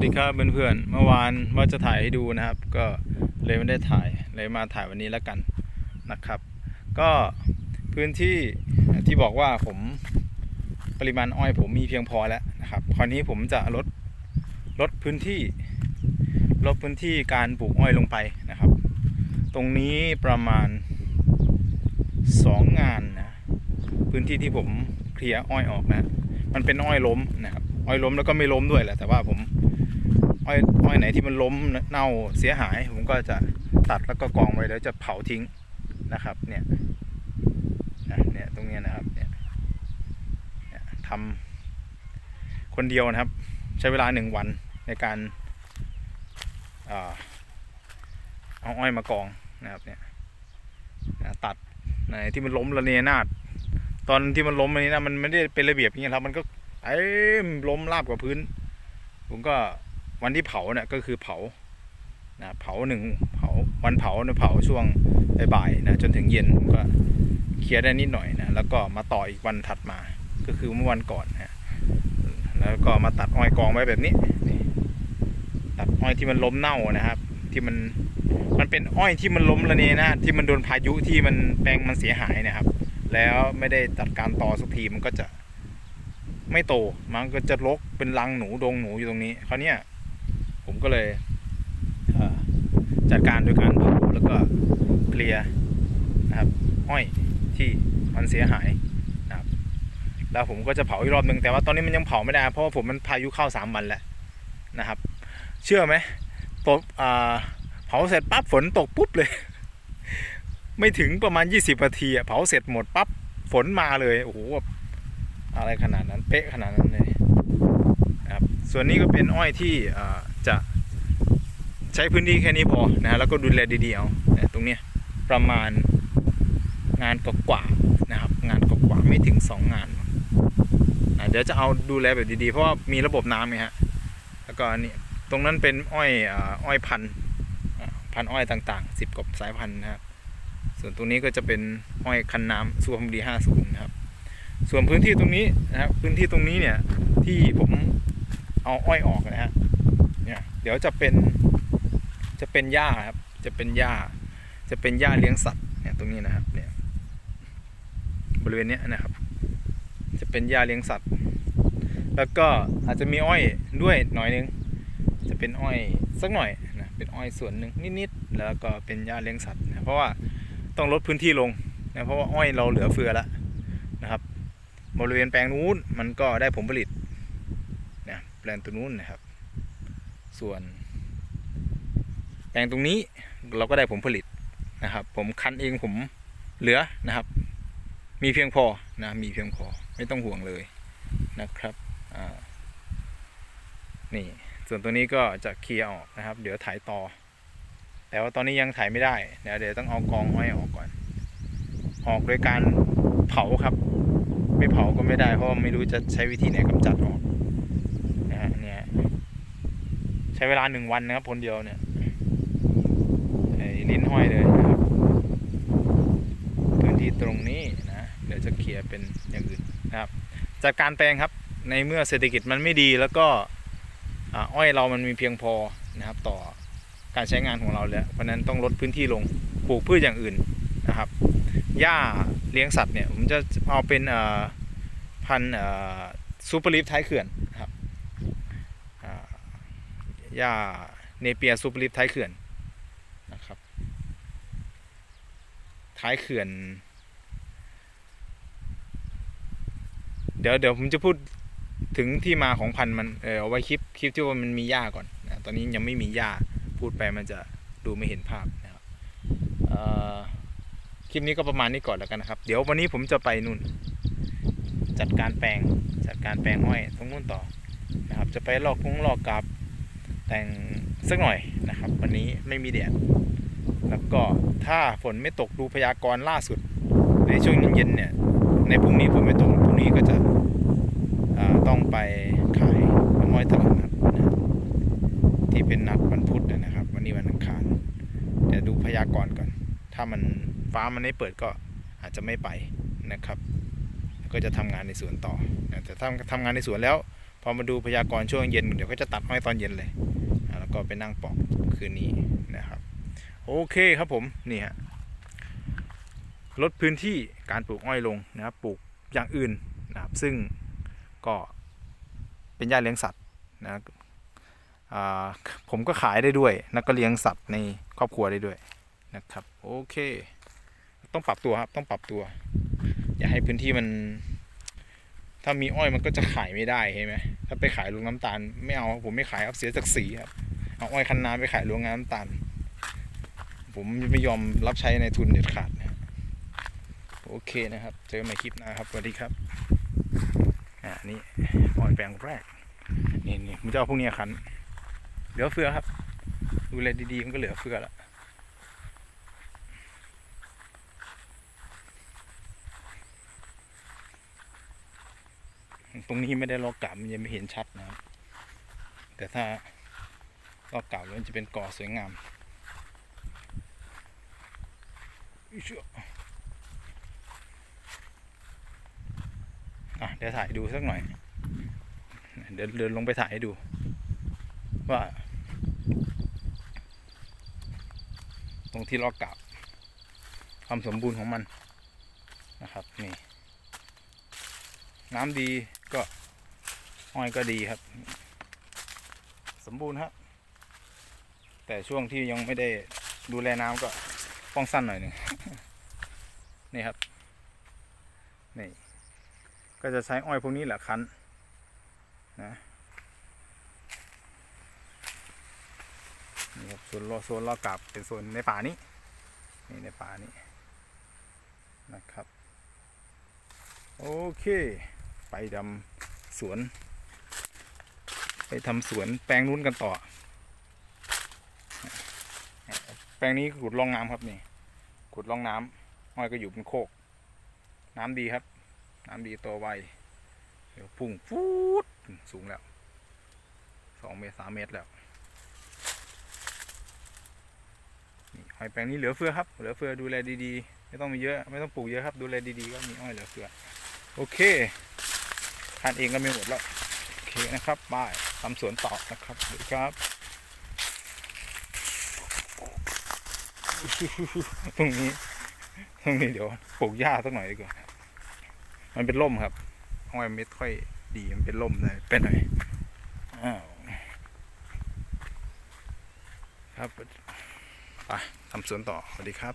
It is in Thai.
วัสดีครับเพื่อนๆ เมื่อวานว่าจะถ่ายให้ดูนะครับ ก็เลยไม่ได้ถ่ายเลยมาถ่ายวันนี้แล้วกันนะครับ ก็พื้นที่ที่บอกว่าผมปริมาณอ้อยผมมีเพียงพอแล้วนะครับคราวนี้ผมจะลดลดพื้นที่ ลดพื้นที่การปลูกอ้อยลงไปนะครับ ตรงนี้ประมาณสองงานนะพื้นที่ที่ผมเคลียร์อ้อยออกนะ มันเป็นอ้อยล้มนะครับอ้อยล้มแล้วก็ไม่ล้มด้วยแหละแต่ว่าผม อ้อยอ้อยไหนที่มันล้มเน่าเสียหาย ผมก็จะตัดแล้วก็กองไว้แล้วจะเผาทิ้งนะครับ เนี่ยนะเนี่ยตรงนี้นะครับเนี่ยทำคนเดียวนะครับ ใช้เวลาหนึ่งวันในการเอาอ้อยมากองนะครับเนี่ยตัดไหนที่มันล้มระเนระนาดตอนที่มันล้มอันนี้นะมันไม่ได้เป็นระเบียบอย่างเงี้ยครับ มันก็เอ้ล้มราบกับพื้น ผมก็ วันที่เผาเนี่ยก็คือเผานะเผาหนึ่งเผาวันเผาเนี่ยเผาช่วงบ่ายๆนะจนถึงเย็นก็เคลียร์ได้นิดหน่อยนะแล้วก็มาต่ออีกวันถัดมา ก็คือเมื่อวันก่อนนะแล้วก็มาตัดอ้อยกองไว้แบบนี้ตัดอ้อยที่มันล้มเน่านะครับ ที่มันมันเป็นอ้อยที่มันล้มระเนระนาที่มันโดนพายุที่มันแปลงมันเสียหายนะครับ แล้วไม่ได้จัดการต่อสักทีมันก็จะไม่โตมันก็จะรกเป็นรังหนูดงหนูอยู่ตรงนี้คราวเนี้ย ผมก็เลยจัดการโดยการเผาแล้วก็เคลียร์นะครับอ้อยที่มันเสียหายนะครับแล้วผมก็จะเผาอีกรอบหนึ่งแต่ว่าตอนนี้มันยังเผาไม่ได้ เพราะว่าผมมันพายุเข้าสามวันแล้วนะครับ เชื่อไหมตกอ่าเผาเสร็จปั๊บฝนตกปุ๊บเลย ไม่ถึงประมาณ 20นาทีเผาเสร็จหมดปั๊บฝนมาเลยโอ้โหอะไรขนาดนั้นเป๊ะขนาดนั้นเลยนะครับส่วนนี้ก็เป็นอ้อยที่อ่า ช้พื้นที่แค่นี้พอนะแล้วก็ดูแลดีๆเอาตรงเนี้ยประมาณงานกว่านะครับ งานกว่าไม่ถึงสองงานนะเดี๋ยวจะเอาดูแลแบบดีๆ เพราะว่ามีระบบน้ำไงฮะแล้วก็อันนี้ตรงนั้นเป็นอ้อยอ้อยพันพันอ้อยต่างๆสิบกว่าสายพันธุ์นะครับส่วนตรงนี้ก็จะเป็นอ้อยคันน้ำสุพรรณบุรี50นะครับส่วนพื้นที่ตรงนี้นะครับพื้นที่ตรงนี้เนี่ยที่ผมเอาอ้อยออกนะฮะเนี่ยเดี๋ยวจะเป็น จะเป็นหญ้าครับ จะเป็นหญ้า จะเป็นหญ้าเลี้ยงสัตว์เนี่ยตรงนี้นะครับ เนี่ย บริเวณนี้นะครับ จะเป็นหญ้าเลี้ยงสัตว์ แล้วก็อาจจะมีอ้อยด้วยหน่อยนึง จะเป็นอ้อยสักหน่อยนะ เป็นอ้อยส่วนหนึ่งนิดๆ แล้วก็เป็นหญ้าเลี้ยงสัตว์นะ เพราะว่าต้องลดพื้นที่ลงนะ เพราะว่าอ้อยเราเหลือเฟือแล้วนะครับ บริเวณแปลงนู้นมันก็ได้ผลผลิตนะ แปลงตัวนู้นนะครับ ส่วน แปลงตรงนี้เราก็ได้ผลผลิตนะครับ ผมคั้นเองผมเหลือนะครับ มีเพียงพอนะมีเพียงพอไม่ต้องห่วงเลยนะครับนี่ส่วนตัวนี้ก็จะเคลียร์ออกนะครับ เดี๋ยวถ่ายต่อ แต่ว่าตอนนี้ยังถ่ายไม่ได้เดี๋ยวเดี๋ยวต้องเอากองอ้อยออกก่อน ออกโดยการเผาครับ ไม่เผาก็ไม่ได้เพราะไม่รู้จะใช้วิธีไหนกำจัดออกนะฮะเนี่ยใช้เวลาหนึ่งวันนะครับคนเดียวเนี่ย ห้อยเลยนะครับ พื้นที่ตรงนี้นะเดี๋ยวจะเคลียร์เป็นอย่างอื่นนะครับจากการแปลงครับในเมื่อเศรษฐกิจมันไม่ดีแล้วก็อ้อยเรามันมีเพียงพอนะครับ ต่อการใช้งานของเราแล้วเพราะนั้นต้องลดพื้นที่ลงปลูกพืชอย่างอื่นนะครับหญ้าเลี้ยงสัตว์เนี่ยผมจะเอาเป็นพันซูเปอร์ลิฟท้ายเขื่อนครับหญ้าเนเปียซูเปอร์ลิฟท้ายเขื่อนนะครับ ท้ายเขื่อน เดี๋ยวเดี๋ยวผมจะพูดถึงที่มาของพันธุ์มัน เออเอาไว้คลิปคลิปที่ว่ามันมีหญ้าก่อนนะตอนนี้ยังไม่มีหญ้าพูดไปมันจะดูไม่เห็นภาพนะครับเอ่อคลิปนี้ก็ประมาณนี้ก่อนแล้วกันนะครับ เดี๋ยววันนี้ผมจะไปนู่น จัดการแปลงจัดการแปลงอ้อยตรงนู่นต่อนะครับ จะไปลอกพุงลอกกับแต่งสักหน่อยนะครับ วันนี้ไม่มีแดด แล้วก็ถ้าฝนไม่ตกดูพยากรณ์ล่าสุด ในช่วงเย็นๆเนี่ย ในพรุ่งนี้ฝนไม่ตกพรุ่งนี้ก็จะต้องไปขายน้ำอ้อยตลาดนัดนะครับที่เป็นนัดวันพุธนะครับ วันนี้วันอังคารเดี๋ยวดูพยากรณ์ก่อน ถ้ามันฟ้ามันไม่เปิดก็อาจจะไม่ไปนะครับ ก็จะทำงานในสวนต่อแต่ถ้าทำงานในสวนแล้ว พอมาดูพยากรณ์ช่วงเย็น เดี๋ยวก็จะตัดอ้อยตอนเย็นเลย แล้วก็ไปนั่งปอกคืนนี้นะครับ โอเคครับผมนี่ฮะลดพื้นที่การปลูกอ้อยลงนะครับปลูกอย่างอื่นนะครับซึ่งก็เป็นหญ้าเลี้ยงสัตว์นะครับผมก็ขายได้ด้วยแล้วก็เลี้ยงสัตว์ในครอบครัวได้ด้วยนะครับโอเค ต้องปรับตัวครับต้องปรับตัว อย่าให้พื้นที่มัน ถ้ามีอ้อยมันก็จะขายไม่ได้ใช่ไหมถ้าไปขายโรงน้ำตาลไม่เอาผมไม่ขายครับเสียศักดิ์ศรีครับเอาอ้อยคันนาไปขายโรงงานน้ำตาล ผมไม่ยอมรับใช้ในทุนเด็ดขาดนะโอเคนะครับ เจอกันใหม่คลิปหน้าครับสวัสดีครับอ่านี่อ้อยแปลงแรกนี่นี่ผมจะเอาพวกนี้คันเหลือเฟือครับ ดูแลดีๆมันก็เหลือเฟือและตรงนี้ไม่ได้ลอกกลับมันยังไม่เห็นชัดนะครับ แต่ถ้าลอกกลับแล้วมันจะเป็นก่อสวยงามอิ๊ย เชื่ออะเดี๋ยวถ่ายดูสักหน่อย เดี๋ยวเดินลงไปถ่ายให้ดู ว่า ตรงที่ลอกกลับความสมบูรณ์ของมันนะครับนี่ น้ำดีก็อ้อยก็ดีครับ สมบูรณ์ครับ แต่ช่วงที่ยังไม่ได้ดูแลน้ำก็ ป้องสั้นหน่อยหนึ่งนี่ครับนี่ก็จะใช้อ้อยพวกนี้แหละคั้นนะนี่ครับส่วนรอโซนรอกลับเป็นโซนในป่านี้นี่ในป่านี้นะครับ โอเค ไปดำสวน ไปทำสวนแปลงนู้นกันต่อ แปลงนี้ขุดร่องน้ำครับนี่ขุดร่องน้ำอ้อยก็อยู่บนโคก น้ำดีครับ น้ำดีโตไวเดี๋ยวพุ่งฟูดสูงแล้วสองเมตรสามเมตรแล้วนี่อ้อยแปลงนี้เหลือเฟือครับ เหลือเฟือดูแลดีๆ ไม่ต้องมีเยอะ ไม่ต้องปลูกเยอะครับ ดูแลดีๆก็มีอ้อยเหลือเฟือ โอเคทานเองก็ไม่หมดแล้ว โอเคนะครับบายทำสวนต่อนะครับดีครับ ตรงนี้ตรงนี้เดี๋ยวปลูกหญ้าสักหน่อยดีกว่า มันเป็นร่มครับห้อยเม็ดค่อยดีมันเป็นร่มเลยเป็นหน่อยอ้าวครับไปทำสวนต่อสวัสดีครับ